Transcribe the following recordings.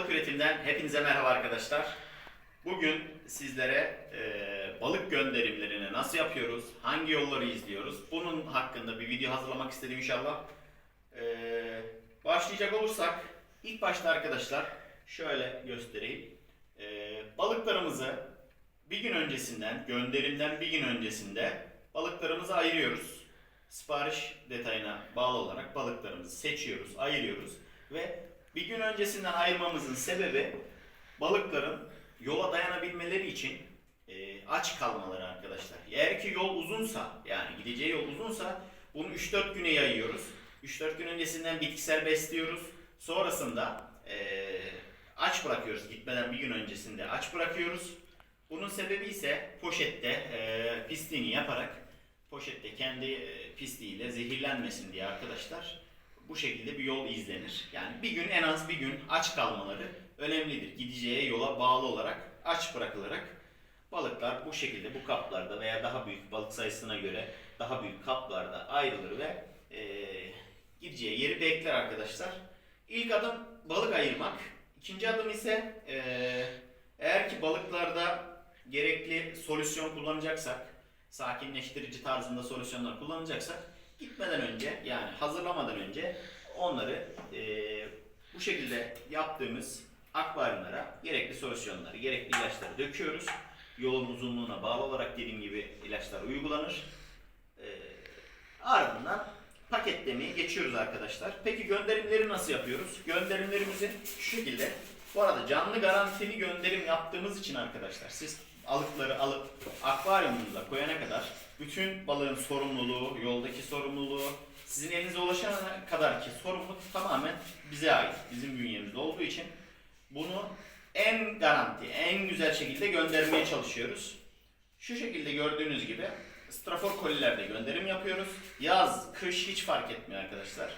Kabalık Üretim'den hepinize merhaba arkadaşlar. Bugün sizlere e, balık gönderimlerini nasıl yapıyoruz, hangi yolları izliyoruz, bunun hakkında bir video hazırlamak istedim inşallah. E, başlayacak olursak, ilk başta arkadaşlar şöyle göstereyim. E, balıklarımızı bir gün öncesinden, gönderimden bir gün öncesinde balıklarımızı ayırıyoruz. Sipariş detayına bağlı olarak balıklarımızı seçiyoruz, ayırıyoruz ve bir gün öncesinden ayırmamızın sebebi balıkların yola dayanabilmeleri için e, aç kalmaları arkadaşlar. Eğer ki yol uzunsa yani gideceği yol uzunsa bunu 3-4 güne yayıyoruz. 3-4 gün öncesinden bitkisel besliyoruz. Sonrasında e, aç bırakıyoruz. Gitmeden bir gün öncesinde aç bırakıyoruz. Bunun sebebi ise poşette e, pisliğini yaparak poşette kendi e, pisliğiyle zehirlenmesin diye arkadaşlar bu şekilde bir yol izlenir. Yani bir gün en az bir gün aç kalmaları önemlidir. Gideceği yola bağlı olarak aç bırakılarak balıklar bu şekilde bu kaplarda veya daha büyük balık sayısına göre daha büyük kaplarda ayrılır ve eee, gideceği yeri bekler arkadaşlar. İlk adım balık ayırmak. İkinci adım ise eee, eğer ki balıklarda gerekli solüsyon kullanacaksak, sakinleştirici tarzında solüsyonlar kullanacaksak gitmeden önce yani hazırlamadan önce onları eee, bu şekilde yaptığımız akvaryumlara gerekli solüsyonları, gerekli ilaçları döküyoruz. Yolun uzunluğuna bağlı olarak dediğim gibi ilaçlar uygulanır. Eee, ardından paketlemeye geçiyoruz arkadaşlar. Peki gönderimleri nasıl yapıyoruz? Gönderimlerimizi şu şekilde. Bu arada canlı garantili gönderim yaptığımız için arkadaşlar siz alıkları alıp akvaryumunuza koyana kadar bütün balığın sorumluluğu, yoldaki sorumluluğu, sizin elinize ulaşana kadar ki sorumluluk tamamen bize ait. Bizim bünyemizde olduğu için bunu en garanti, en güzel şekilde göndermeye çalışıyoruz. Şu şekilde gördüğünüz gibi strafor kolilerde gönderim yapıyoruz. Yaz, kış hiç fark etmiyor arkadaşlar.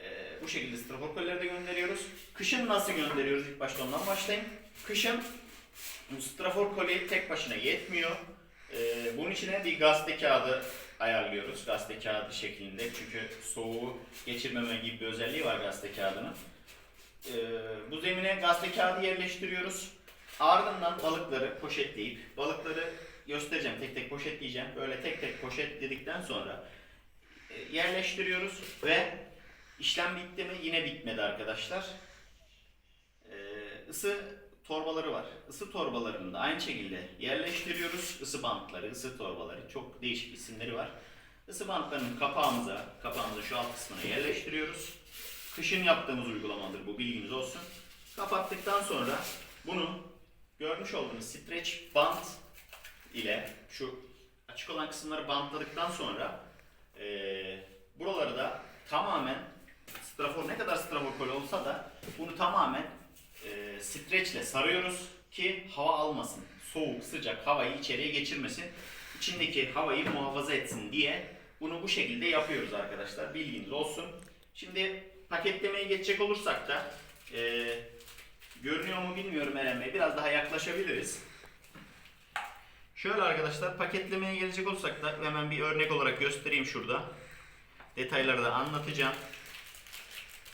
Ee, bu şekilde strafor kolilerde gönderiyoruz. Kışın nasıl gönderiyoruz? İlk başta ondan başlayayım. Kışın bu strafor koli tek başına yetmiyor. Ee, bunun içine bir gazete kağıdı ayarlıyoruz. Gazete kağıdı şeklinde. Çünkü soğuğu geçirmeme gibi bir özelliği var gazete kağıdının. Ee, bu zemine gazete kağıdı yerleştiriyoruz. Ardından balıkları poşetleyip balıkları göstereceğim tek tek poşetleyeceğim. Böyle tek tek poşetledikten sonra e, yerleştiriyoruz ve işlem bitti mi? Yine bitmedi arkadaşlar. Ee, ısı torbaları var. Isı torbalarını da aynı şekilde yerleştiriyoruz. Isı bantları, ısı torbaları çok değişik isimleri var. Isı bantlarını kapağımıza, kapağımızın şu alt kısmına yerleştiriyoruz. Kışın yaptığımız uygulamadır bu bilginiz olsun. Kapattıktan sonra bunu görmüş olduğunuz streç bant ile şu açık olan kısımları bantladıktan sonra eee buraları da tamamen strafor ne kadar strafor kol olsa da bunu tamamen e, streçle sarıyoruz ki hava almasın. Soğuk, sıcak havayı içeriye geçirmesin. İçindeki havayı muhafaza etsin diye bunu bu şekilde yapıyoruz arkadaşlar. Bilginiz olsun. Şimdi paketlemeye geçecek olursak da e, görünüyor mu bilmiyorum Eren Bey. Biraz daha yaklaşabiliriz. Şöyle arkadaşlar paketlemeye gelecek olursak da hemen bir örnek olarak göstereyim şurada. Detayları da anlatacağım.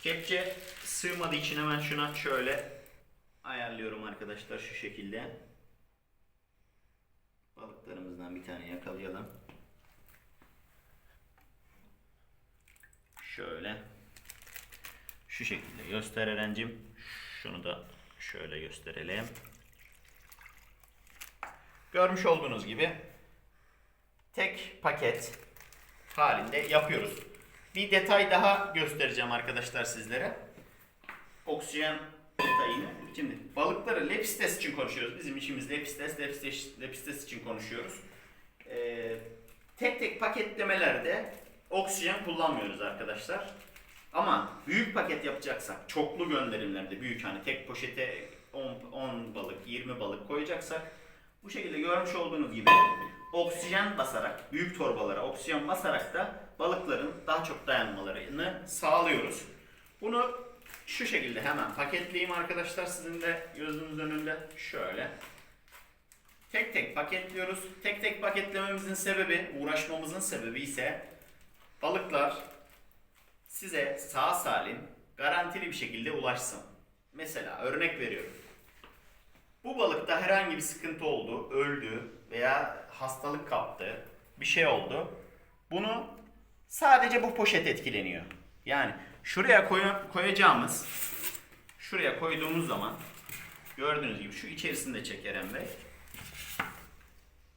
Kepçe sığmadığı için hemen şuna şöyle ayarlıyorum arkadaşlar şu şekilde. Balıklarımızdan bir tane yakalayalım. Şöyle. Şu şekilde göster Eren'cim. Şunu da şöyle gösterelim. Görmüş olduğunuz gibi tek paket halinde yapıyoruz. Bir detay daha göstereceğim arkadaşlar sizlere. Oksijen detayını. Şimdi balıkları lepistes için konuşuyoruz. Bizim işimiz lepistes, lepistes, lepistes için konuşuyoruz. Ee, tek tek paketlemelerde oksijen kullanmıyoruz arkadaşlar. Ama büyük paket yapacaksak, çoklu gönderimlerde büyük hani tek poşete 10, 10 balık, 20 balık koyacaksak bu şekilde görmüş olduğunuz gibi oksijen basarak, büyük torbalara oksijen basarak da balıkların daha çok dayanmalarını sağlıyoruz. Bunu Şu şekilde hemen paketleyeyim arkadaşlar sizin de gözünüz önünde. Şöyle. Tek tek paketliyoruz. Tek tek paketlememizin sebebi, uğraşmamızın sebebi ise balıklar size sağ salim, garantili bir şekilde ulaşsın. Mesela örnek veriyorum. Bu balıkta herhangi bir sıkıntı oldu, öldü veya hastalık kaptı, bir şey oldu. Bunu sadece bu poşet etkileniyor. Yani şuraya koy- koyacağımız, şuraya koyduğumuz zaman gördüğünüz gibi şu içerisinde çek Eren Bey.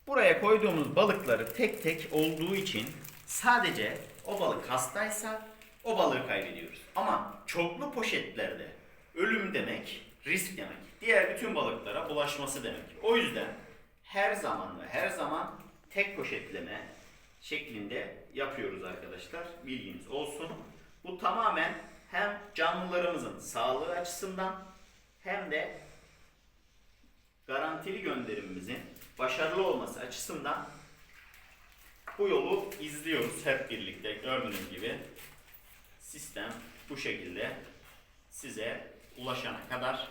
Buraya koyduğumuz balıkları tek tek olduğu için sadece o balık hastaysa o balığı kaybediyoruz. Ama çoklu poşetlerde ölüm demek, risk demek. Diğer bütün balıklara bulaşması demek. O yüzden her zaman ve her zaman tek poşetleme şeklinde yapıyoruz arkadaşlar. Bilginiz olsun. Bu tamamen hem canlılarımızın sağlığı açısından hem de garantili gönderimimizin başarılı olması açısından bu yolu izliyoruz hep birlikte. Gördüğünüz gibi sistem bu şekilde size ulaşana kadar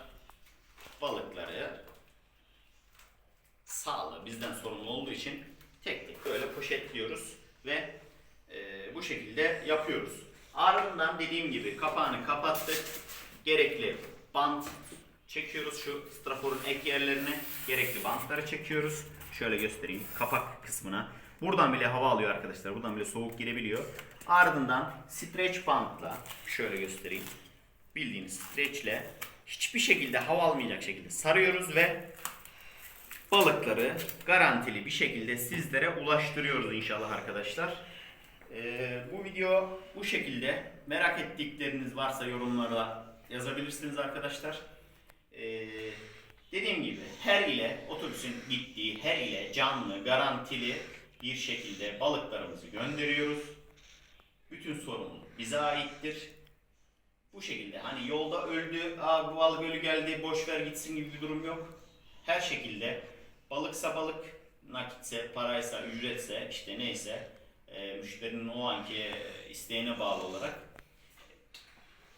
balıkları sağlığı bizden sorumlu olduğu için tek tek böyle poşetliyoruz ve e, bu şekilde yapıyoruz. Ardından dediğim gibi kapağını kapattık. Gerekli bant çekiyoruz şu straforun ek yerlerine. Gerekli bantları çekiyoruz. Şöyle göstereyim kapak kısmına. Buradan bile hava alıyor arkadaşlar. Buradan bile soğuk girebiliyor. Ardından stretch bantla şöyle göstereyim. Bildiğiniz stretchle hiçbir şekilde hava almayacak şekilde sarıyoruz ve balıkları garantili bir şekilde sizlere ulaştırıyoruz inşallah arkadaşlar. Ee, bu video bu şekilde. Merak ettikleriniz varsa yorumlara yazabilirsiniz arkadaşlar. Ee, dediğim gibi her ile otobüsün gittiği her ile canlı garantili bir şekilde balıklarımızı gönderiyoruz. Bütün sorumluluk bize aittir. Bu şekilde hani yolda öldü, Aa, bu balık ölü geldi, boş ver gitsin gibi bir durum yok. Her şekilde balıksa balık, nakitse, paraysa, ücretse, işte neyse e, müşterinin o anki isteğine bağlı olarak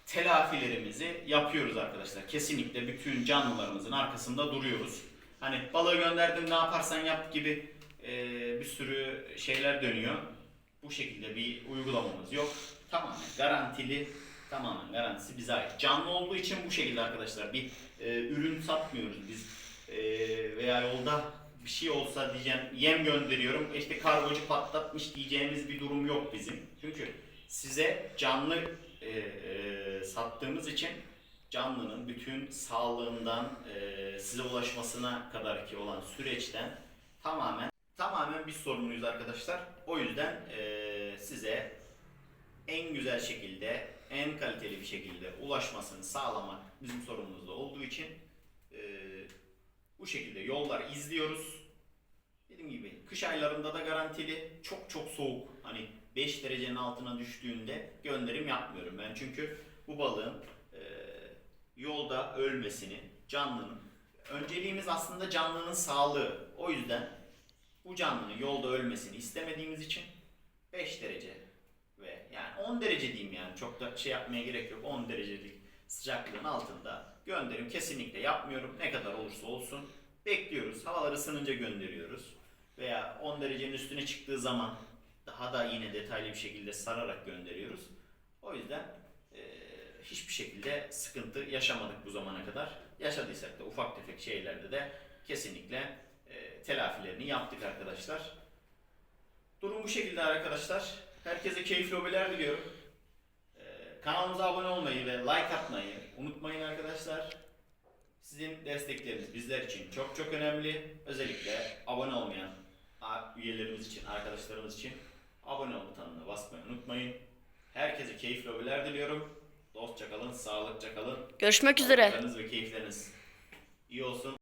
telafilerimizi yapıyoruz arkadaşlar. Kesinlikle bütün canlılarımızın arkasında duruyoruz. Hani balığı gönderdim ne yaparsan yap gibi e, bir sürü şeyler dönüyor. Bu şekilde bir uygulamamız yok. Tamamen garantili, tamamen garantisi bize ait. Canlı olduğu için bu şekilde arkadaşlar bir e, ürün satmıyoruz biz. E, veya yolda bir şey olsa diyeceğim yem gönderiyorum işte kargocu patlatmış diyeceğimiz bir durum yok bizim. Çünkü size canlı e, e, sattığımız için canlının bütün sağlığından e, size ulaşmasına kadar ki olan süreçten tamamen tamamen biz sorumluyuz arkadaşlar. O yüzden e, size en güzel şekilde, en kaliteli bir şekilde ulaşmasını sağlamak bizim sorumluluğumuzda olduğu için e, bu şekilde yollar izliyoruz. Dediğim gibi kış aylarında da garantili çok çok soğuk. Hani 5 derecenin altına düştüğünde gönderim yapmıyorum ben. Çünkü bu balığın e, yolda ölmesini, canlının önceliğimiz aslında canlının sağlığı. O yüzden bu canlının yolda ölmesini istemediğimiz için 5 derece ve yani 10 derece diyeyim yani çok da şey yapmaya gerek yok. 10 derecelik sıcaklığın altında gönderim kesinlikle yapmıyorum. Ne kadar olursa olsun bekliyoruz. Havalar ısınınca gönderiyoruz. Veya 10 derecenin üstüne çıktığı zaman daha da yine detaylı bir şekilde sararak gönderiyoruz. O yüzden e, hiçbir şekilde sıkıntı yaşamadık bu zamana kadar. Yaşadıysak da ufak tefek şeylerde de kesinlikle e, telafilerini yaptık arkadaşlar. Durum bu şekilde arkadaşlar. Herkese keyifli hobiler diliyorum. Ee, kanalımıza abone olmayı ve like atmayı unutmayın arkadaşlar. Sizin destekleriniz bizler için çok çok önemli. Özellikle abone olmayan üyelerimiz için, arkadaşlarımız için abone ol butonuna basmayı unutmayın. Herkese keyifli hobiler diliyorum. Dostça kalın, sağlıkça kalın. Görüşmek üzere. Sağlıklarınız ve keyifleriniz iyi olsun.